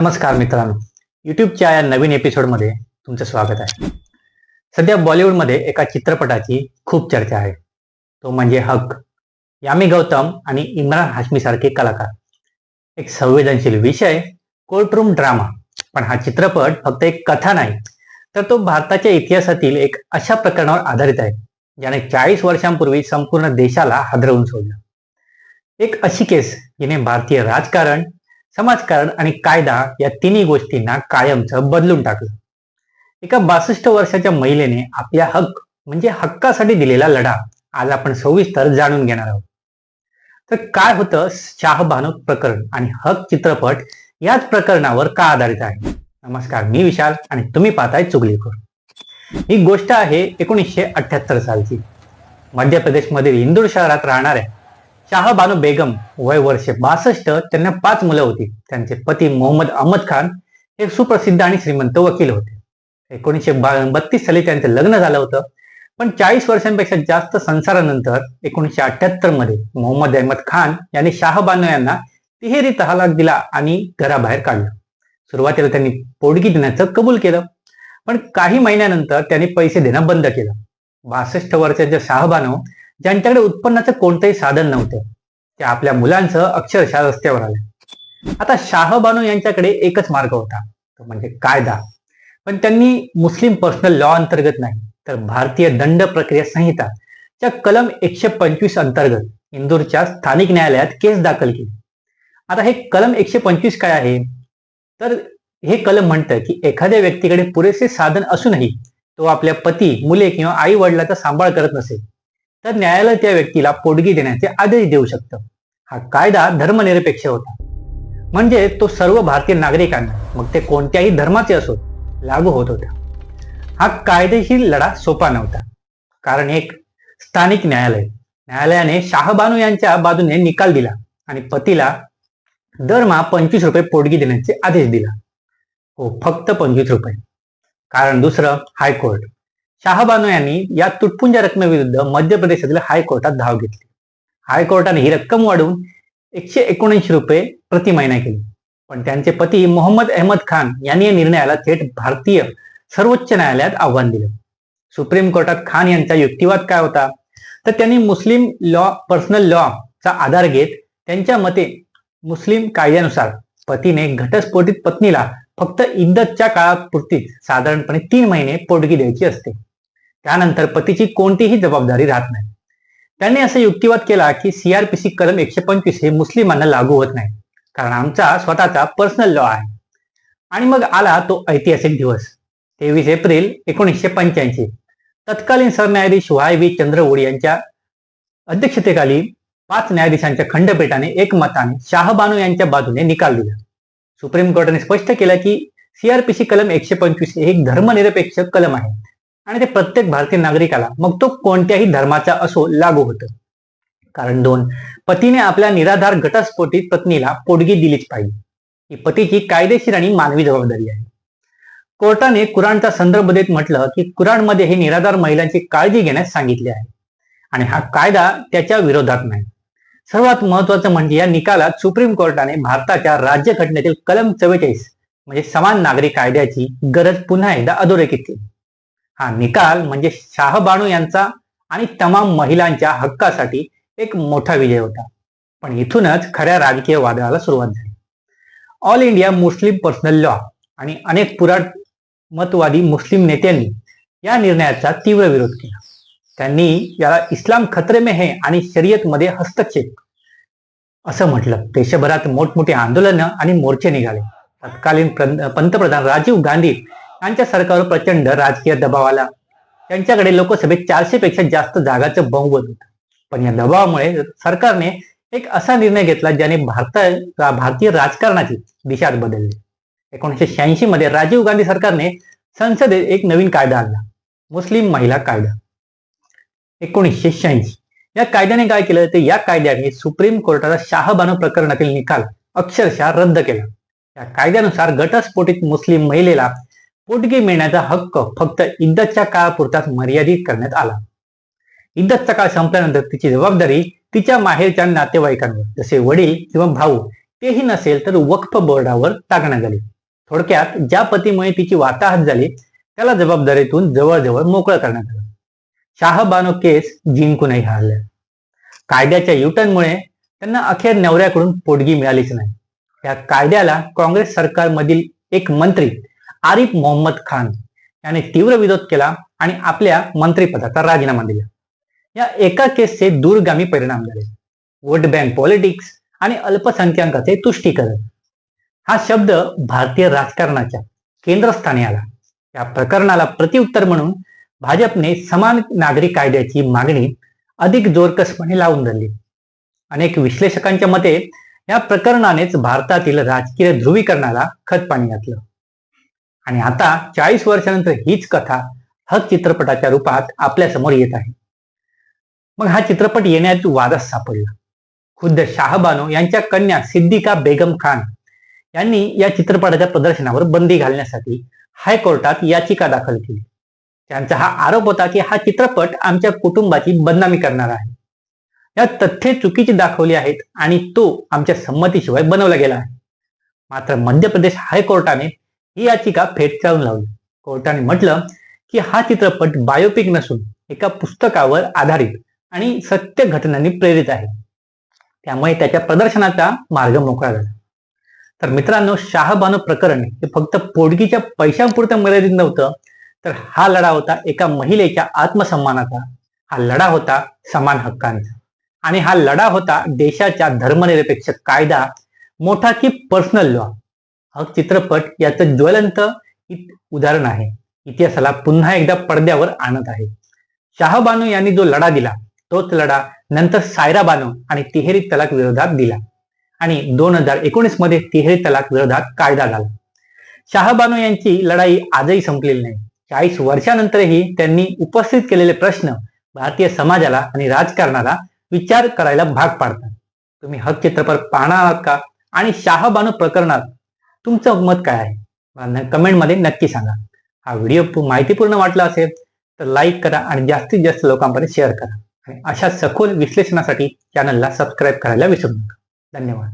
नमस्कार मित्रांनो. युट्यूबच्या या नवीन एपिसोडमध्ये तुमचं स्वागत आहे. सध्या बॉलिवूडमध्ये एका चित्रपटाची खूप चर्चा आहे. तो म्हणजे हक. यामी गौतम आणि इम्रान हाशमी सारखे कलाकार. एक संवेदनशील विषय कोर्टरूम ड्रामा पण हा चित्रपट फक्त एक कथा नाही तर तो भारताच्या इतिहासातील एक अशा प्रकरणावर आधारित आहे ज्याने चाळीस वर्षांपूर्वी संपूर्ण देशाला हादरवून सोडलं. एक अशी केस जिने भारतीय राजकारण समाजकारण आणि कायदा या तिन्ही गोष्टींना कायमचं बदलून टाकलं. एका बासष्ट वर्षाच्या महिलेने आपल्या हक्क म्हणजे हक्कासाठी दिलेला लढा आज आपण सविस्तर जाणून घेणार आहोत. तर काय होतं शाहबानो प्रकरण आणि हक चित्रपट याच प्रकरणावर का आधारित आहे? नमस्कार मी विशाल आणि तुम्ही पाहताय चुगलीखोर. ही गोष्ट आहे एकोणीसशे अठ्याहत्तर सालची. मध्य प्रदेशमधील इंदूर शहरात राहणाऱ्या शाहबानो बेगम वय वर्ष बासष्ट त्यांना पाच मुलं होती. त्यांचे पती मोहम्मद अहमद खान हे सुप्रसिद्ध आणि श्रीमंत वकील होते. एकोणीसशे बत्तीस साली त्यांचं लग्न झालं होतं. पण चाळीस वर्षांपेक्षा जास्त संसारानंतर एकोणीसशे अठ्याहत्तरमध्ये मोहम्मद अहमद खान यांनी शाहबानो यांना तिहेरी तलाक दिला आणि घराबाहेर काढलं. सुरुवातीला त्यांनी पोडगी देण्याचं कबूल केलं. पण काही महिन्यानंतर त्यांनी पैसे देणं बंद केलं. बासष्ट वर्षाच्या शाहबानो ज्यांच्याकडे उत्पन्नाचं कोणतंही साधन नव्हतं ते आपल्या मुलांसह अक्षरशः रस्त्यावर आले. आता शाहबानो यांच्याकडे एकच मार्ग होता तो म्हणजे कायदा. पण त्यांनी मुस्लिम पर्सनल लॉ अंतर्गत नाही तर भारतीय दंड प्रक्रिया संहिता च्या कलम एकशे पंचवीस अंतर्गत इंदूरच्या स्थानिक न्यायालयात केस दाखल केली. आता हे कलम एकशे पंचवीस काय आहे? तर हे कलम म्हणतं की एखाद्या व्यक्तीकडे पुरेसे साधन असूनही तो आपल्या पती मुले किंवा आई वडिलाचा सांभाळ करत नसेल. तर न्यायालय त्या व्यक्तीला पोटगी देण्याचे आदेश देऊ शकतं. हा कायदा धर्मनिरपेक्ष होता. म्हणजे तो सर्व भारतीय नागरिकांना मग ते कोणत्याही धर्माचे असोत लागू होत होता. हा कायदेशीर लढा सोपा नव्हता. कारण एक स्थानिक न्यायालय. न्यायालयाने शाहबानू यांच्या बाजूने निकाल दिला आणि पतीला दरमहा पंचवीस रुपये पोटगी देण्याचे आदेश दिला. हो फक्त पंचवीस रुपये. कारण दुसरं हायकोर्ट. शाहबानो यांनी या तुटपुंजा रकमेविरुद्ध मध्य प्रदेशातील हायकोर्टात धाव घेतली. हायकोर्टाने ही रक्कम वाढवून एकशे एकोणऐंशी रुपये प्रति महिना केली. पण त्यांचे पती मोहम्मद अहमद खान यांनी या निर्णयाला थेट भारतीय सर्वोच्च न्यायालयात आव्हान दिलं. सुप्रीम कोर्टात खान यांचा युक्तिवाद काय होता? तर त्यांनी मुस्लिम लॉ पर्सनल लॉ चा आधार घेत त्यांच्या मते मुस्लिम कायद्यानुसार पतीने घटस्फोटित पत्नीला फक्त इद्दतच्या काळापुरतीच साधारणपणे तीन महिने पोटगी द्यायची असते. त्यानंतर पतीची कोणतीही जबाबदारी राहत नाही. त्यांनी असा युक्तिवाद केला की सीआरपीसी कलम एकशे पंचवीस हे मुस्लिमांना लागू होत नाही. कारण आमचा स्वतःचा पर्सनल लॉ आहे. आणि मग आला तो ऐतिहासिक दिवस. तेवीस एप्रिल एकोणीसशे पंच्याऐंशी. तत्कालीन सरन्यायाधीश वाय व्ही चंद्रवूड यांच्या अध्यक्षतेखाली पाच न्यायाधीशांच्या खंडपीठाने एकमताने शाहबानू यांच्या बाजूने निकाल दिला. सुप्रीम कोर्टाने स्पष्ट केलं की सीआरपीसी कलम एकशे पंचवीस हे एक धर्मनिरपेक्ष कलम आहे. आणि ते प्रत्येक भारतीय नागरिकाला मग तो कोणत्याही धर्माचा असो लागू होतो. कारण दोन पतीने आपल्या निराधार घटस्फोटीत पत्नीला पोटगी दिलीच पाहिजे. ही पतीची कायदेशीर आणि मानवी जबाबदारी आहे. कोर्टाने कुराणचा संदर्भ देत म्हटलं की कुराणमध्ये हे निराधार महिलांची काळजी घेण्यास सांगितले आहे. आणि हा कायदा त्याच्या विरोधात नाही. सर्वात महत्वाचं म्हणजे या निकालात सुप्रीम कोर्टाने भारताच्या राज्यघटनेतील कलम चव्वेचाळीस म्हणजे समान नागरी कायद्याची गरज पुन्हा एकदा अधोरेखित केली. हा निकाल म्हणजे शाहबानू यांचा आणि तमाम महिलांच्या हक्कासाठी एक मोठा विजय होता. पण इथूनच खऱ्या राजकीय वादळाला सुरुवात झाली. All India Muslim personal law आणि अनेक पुराणमतवादी मुस्लिम नेत्यांनी या निर्णयाचा तीव्र विरोध केला. त्यांनी याला इस्लाम खतरे में है आणि शर्यतमध्ये हस्तक्षेप असं म्हटलं. देशभरात मोठमोठी आंदोलनं आणि मोर्चे निघाले. तत्कालीन पंतप्रधान राजीव गांधी त्यांच्या सरकारवर प्रचंड राजकीय दबाव आला. त्यांच्याकडे लोकसभेत चारशे पेक्षा जास्त जागाचं बहुमत होतं. पण या दबावामुळे सरकारने एक असा निर्णय घेतला ज्याने भारत भारतीय राजकारणाची दिशा बदलली. एकोणीसशे शहाऐंशी मध्ये राजीव गांधी सरकारने संसदेत एक नवीन कायदा आणला. मुस्लिम महिला कायदा. एकोणीसशे शहाऐंशी. या कायद्याने काय केलं? तर या कायद्याने सुप्रीम कोर्टाचा शाहबानो प्रकरणातील निकाल अक्षरशः रद्द केला. या कायद्यानुसार गटस्फोटीत मुस्लिम महिलेला पोटगी मिळण्याचा हक्क फक्त इद्दतच्या काळापुरताच मर्यादित करण्यात आला. इद्दतचा काळ संपल्यानंतर तिची जबाबदारी तिच्या माहेरच्या नातेवाईकांवर जसे वडील किंवा भाऊ तेही नसेल तर वक्फ बोर्डावर टाकण्यात आली. थोडक्यात ज्या पतीमुळे तिची वाताहत झाली त्याला जबाबदारीतून जवळजवळ मोकळं करण्यात आलं. शाहबानो केस जिंकूनही हरल्या कायद्याच्या युटनमुळे त्यांना अखेर नवऱ्याकडून पोटगी मिळालीच नाही. या कायद्याला काँग्रेस सरकारमधील एक मंत्री आरिफ मोहम्मद खान याने तीव्र विरोध केला आणि आपल्या मंत्रिपदाचा राजीनामा दिला. या एका केसचे दूरगामी परिणाम झाले. वोट बँक पॉलिटिक्स आणि अल्पसंख्याकाचे तुष्टीकरण. हा शब्द भारतीय राजकारणाच्या केंद्रस्थानी आला. या प्रकरणाला प्रतिउत्तर म्हणून भाजपने समान नागरी कायद्याची मागणी अधिक जोरकसपणे लावून धरली. अनेक विश्लेषकांच्या मते या प्रकरणानेच भारतातील राजकीय ध्रुवीकरणाला खतपाणी घातलं. आणि आता चाळीस वर्षानंतर हीच कथा हक चित्रपटाच्या रूपात आपल्यासमोर येत आहे. मग हा चित्रपट येण्यात वादच सापडला. खुद्द शाहबानो यांच्या कन्या सिद्दिका बेगम खान यांनी या चित्रपटाच्या प्रदर्शनावर बंदी घालण्यासाठी हायकोर्टात याचिका दाखल केली. त्यांचा हा आरोप होता की हा चित्रपट आमच्या कुटुंबाची बदनामी करणार आहे. या तथ्ये चुकीची दाखवली आहेत आणि तो आमच्या संमतीशिवाय बनवला गेला आहे. मात्र मध्य प्रदेश हायकोर्टाने ही याचिका फेटाळून लावली. कोर्टाने म्हटलं की हा चित्रपट बायोपिक नसून एका पुस्तकावर आधारित आणि सत्य घटनांनी प्रेरित आहे. त्यामुळे त्याच्या प्रदर्शनाचा मार्ग मोकळा झाला. तर मित्रांनो शाहबानो प्रकरण हे फक्त पोटगीच्या पैशांपुरतं मर्यादित नव्हतं तर हा लढा होता एका महिलेच्या आत्मसन्मानाचा. हा लढा होता समान हक्कांचा. आणि हा लढा होता देशाच्या धर्मनिरपेक्ष कायदा मोठा की पर्सनल लॉ हक चित्रपट याचं ज्वलंत उदाहरण आहे. इतिहासाला पुन्हा एकदा पडद्यावर आणत आहे. शाहबानू यांनी जो लढा दिला तोच लढा नंतर सायरा बानो आणि तिहेरी तलाक विरोधात दिला. आणि दोन हजार एकोणीसमध्ये तिहेरी तलाक विरोधात कायदा झाला. शाहबानो यांची लढाई आजही संपलेली नाही. चाळीस वर्षानंतरही त्यांनी उपस्थित केलेले प्रश्न भारतीय समाजाला आणि राजकारणाला विचार करायला भाग पाडतात. तुम्ही हक चित्रपट पाहणार आहात का? आणि शाहबानो प्रकरणात तुमचं मत काय आहे? कमेंटमध्ये नक्की सांगा. हा व्हिडिओ माहितीपूर्ण वाटला असेल तर लाईक करा आणि जास्तीत जास्त लोकांपर्यंत शेअर करा. आणि अशा सखोल विश्लेषणासाठी चॅनलला सबस्क्राईब करायला विसरू नका. धन्यवाद.